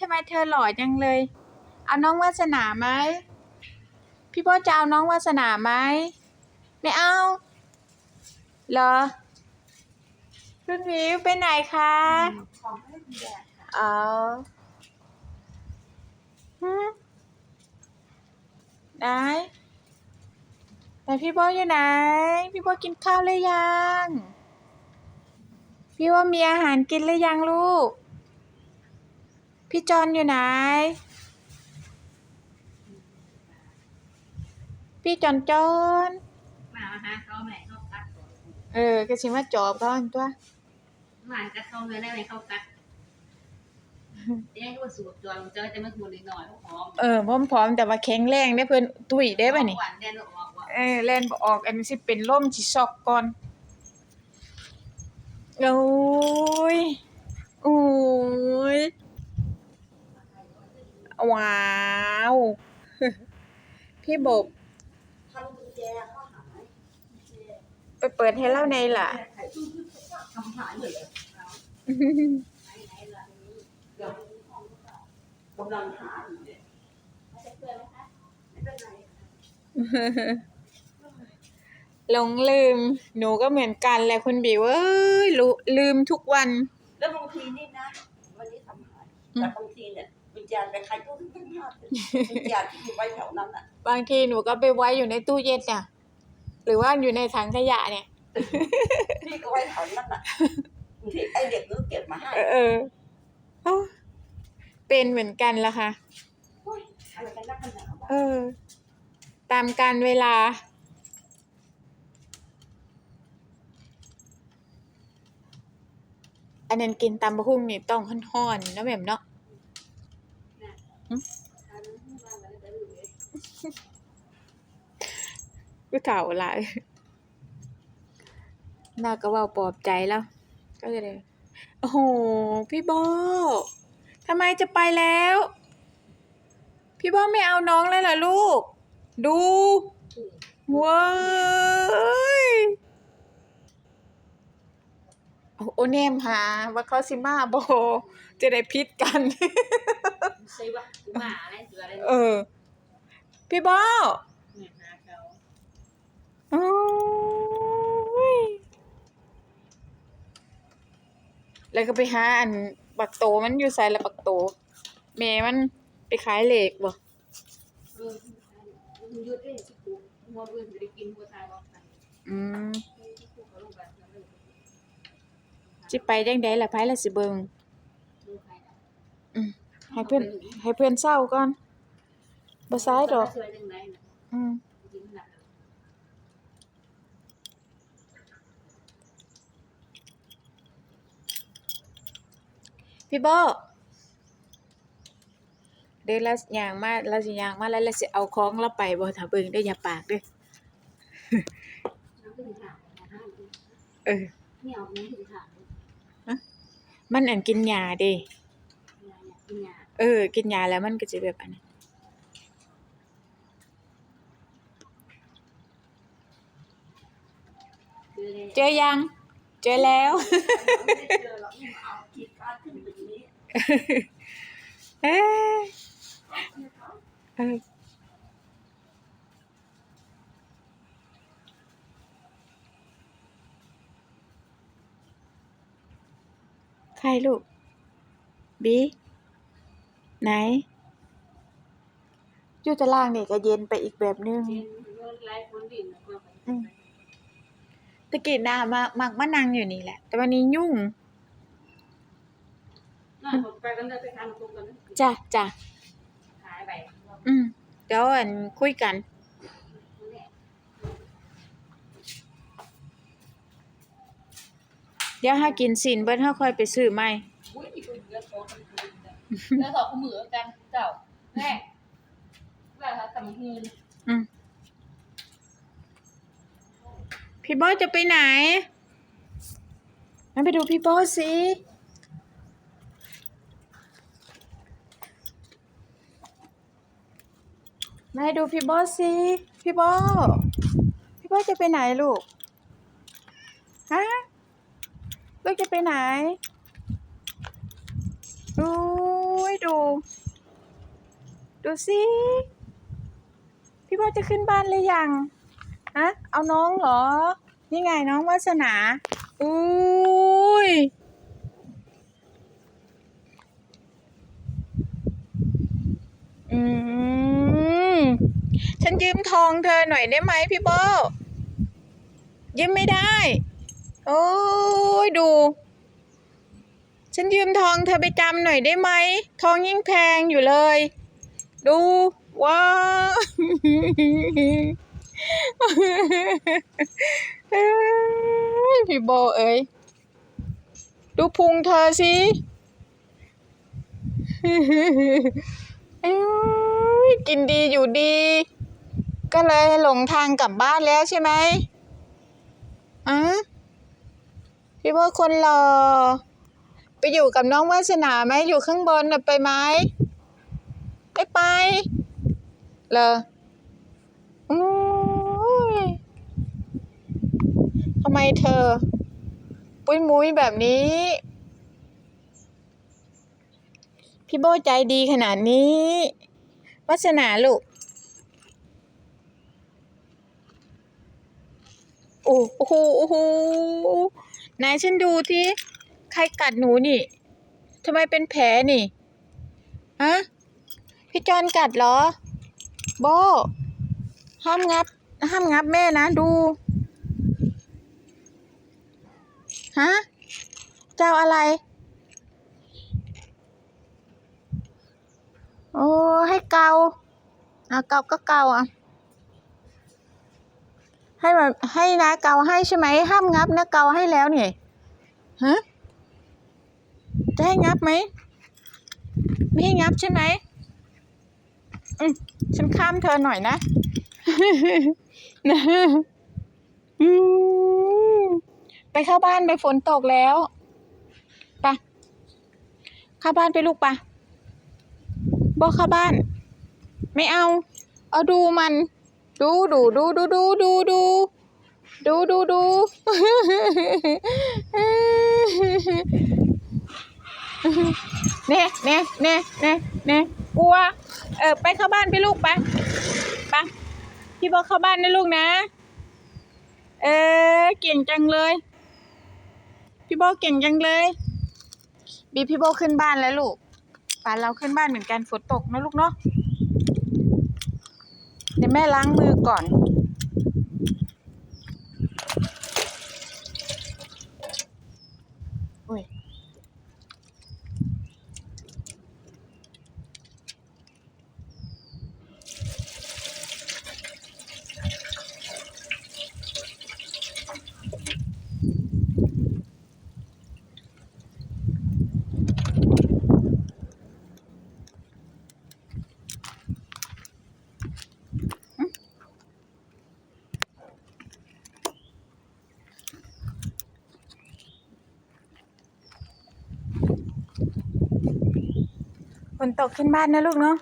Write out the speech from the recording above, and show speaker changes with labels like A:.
A: ทำไมเธอหล่อจังเลย เอาน้องวาสนาไหมพี่โบจะเอาน้องวาสนาไหมไม่เอาเหรอคุณวิวไปไหนคะ
B: องให้คุณแดดค่ะ
A: เอาฮึไหนไหนพี่โบอยู่ไหน พี่โบกินข้าวหรือยัง พี่ว่ามีอาหารกินหรือยังลูก พี่จอนอยู่ไหน พี่จอนจอน
B: มามาหาเขาแม่เขากัดตัว
A: เออก็ชิมาจอบเขาอันตัว
B: หวานกัดเขาเลยได้ไหมเขากัดเดี๋ยวให้เขาสูบจวนเจอจะมาทูนหน่อยหอม
A: เออพร้อมพร้อมแต่ว่าแข็งแรงได้เพิ่นตุ้ยได้ป่ะนี่
B: หวานแดนออกว่า
A: เออเล่นบ่ออกอันนี้สิเป็นล่มสิซอกก่อนโอ้ยโอ้ย ว้าว พี่บบ
B: ทำกุญแจเขาหาย
A: ไปเปิดให้เล่าในล่ะ
B: ทำหายเลยเดี๋ยวกำลังหาอยู่เนี่ยจะเกิดไหมคะไม่เป็นไร
A: หลงลืม หนูก็เหมือนกันแหละคุณบิวเอ้ยรู้ลืมทุกวัน
B: แล้วบางทีนี่นะ วันนี้ทำหายแต่บางทีเนี่ยวิ ญญาณไปใครก็ขึ้นภาพวิญญาณที่อยู่ไว้แถวนั้นอะ
A: บางทีหนูก็ไปไว้อยู่ในตู้เย็นเนี่ยหรือว่าอยู่ในถังขยะเนี่ย
B: พี่ก็ไว้แถวนั้นอะบางทีไอเด็กนึกเก็บมาให้
A: เออเออเอ้าเป็นเหมือนกันละค่ะ
B: โอ้ยอะไรกันนักกันหนาวะ
A: เออ ตามการเวลาอันนั้นกินตำบะฮุ่งนี่ต้องห่อนๆเนาะแม่มเนาะ
B: อันนั้นที่บ้านเราจะดูเลย
A: ก็เก่าหลายน่าก็เว่าปลอบใจแล้ว ก็จะเลยโอ้โห พี่โบทำไมจะไปแล้ว พี่โบไม่เอาน้องเลยเหรอลูก ดูเว้ยโอ้โอเนมหาว่าเขาสิมาโบจะได้พิษกัน
B: ใช่ปะหมาอะไรเสืออะไร
A: เออ พี่โบ
B: เนี่ยหาเขา
A: โอ้ย แล้วก็ไปหาอันบักโตมันอยู่ใส่ละบักโตแม่มันไปขายเหล็กบ่
B: เออมันยืดได้สิกูมัวเบื่อจะได้กินหัวตายบอกไป
A: อืม
B: กูเขาลงแล้วเลย
A: สิไปจังไดล่ะไผล่ะสิเบิง
B: ใครอะ
A: อืมให้เพื่อนให้เพื่อนเศร้าก่อนบ่ซ้ายดอกอืม
B: กินหนัก
A: พี่โบเดี๋ยวเราย่างมาเราสิยางมาแล้วเราสิเอาของเราไปบ่ถ้าเบิ่งได้อย่าปากเด้อ
B: น้ำขึ้นถามนะ
A: เออ
B: มั
A: นอันกินยาเด้
B: ยากินยา
A: เออ กินยาแล้วมันก็จะแบบอันนั้น
B: เจ
A: อยัง เจอแล้ว
B: เอ้
A: ยเออใครลูก บี ไหน อยู่ตารางนี่ก็เย็นไปอีกแบบนึง
B: เรียนไล่คนดินนะก็ไป
A: ตะกี้หน้ามามักมานั่งอยู่นี่แหละ แต่วันนี้ยุ่ง
B: น่าผม ไปกันเลยไปทานตรงกัน
A: จ้ะจ้ะ
B: ขายไป
A: อืมเดี๋ยวอันคุยกัน เดี๋ยวถ้ากินสินเบิ้ลถ้าค่อยไปซื้อใหม่
B: อุ้ยอีกคนเดียอะโตกันแล้วสองมือกันเจ้าแม่แม่คะสำฮืน
A: อืมพี่โบจะไปไหนงั้นไปดูพี่โบสิ มาให้ดูพี่โบสิพี่โบพี่โบจะไปไหนลูกฮะลูกจะไปไหนอุ้ดู ดูสิพี่โบจะขึ้นบ้านเลยยังฮะเอาน้องเหรอ นี่ไงน้องวาสนาอุ้ย อืม ฉันยืมทองเธอหน่อยได้ไหมพี่โบยืมไม่ได้ โอ้ยดู ฉันยืมทองเธอไปจำหน่อยได้ไหม ทองยิ่งแพงอยู่เลย ดูว้าพี่โบเอ้ย ดูพุงเธอสิเอ้ยกินดีอยู่ดี ก็เลยหลงทางกลับบ้านแล้วใช่ไหมอะพี่โบคนรอไปอยู่กับน้องวาสนาไหมอยู่ข้างบนน่ะไปไหมไม่ไปเหรออุ้ยทำไมเธอ ปุ้ยมุ้ยแบบนี้ พี่โบใจดีขนาดนี้ วาสนาลูก โอ้โหโอ้โหไหนฉันดูที่ใครกัดหนูนี่ทำไมเป็นแผลนี่ฮะพี่จอนกัดเหรอโบห้ามงับ ห้ามงับแม่นะดูฮะเจ้าอะไร โอ้ให้เกาอะเกาก็เกาอะ ให้มาให้นะเกาให้ใช่ไหมห้ามงับนะเกาให้แล้วนี่ฮะจะให้งับไหมไม่ให้งับใช่ไหมอืมฉันข้ามเธอหน่อยนะไปเข้าบ้านไปฝนตกแล้วไปเข้าบ้านไปลูกปะบอกเข้าบ้าน ไม่เอา เอาดูมัน ดูดูดูดูดูดูดูดูดูดูเน่เน่เน่เน่เน่กลัว เออไปเข้าบ้านไปลูกไปไปพี่บอกเข้าบ้านนะลูกนะ เออเก่งจังเลย พี่โบเก่งจังเลย บีพี่โบขึ้นบ้านแล้วลูกป่านเราขึ้นบ้านเหมือนกันฝนตกนะลูกเนาะ ดี๋ยวแม่ล้างมือก่อน อุ้ยฝ นตกขึ้นบ้านนะลูกเนาะ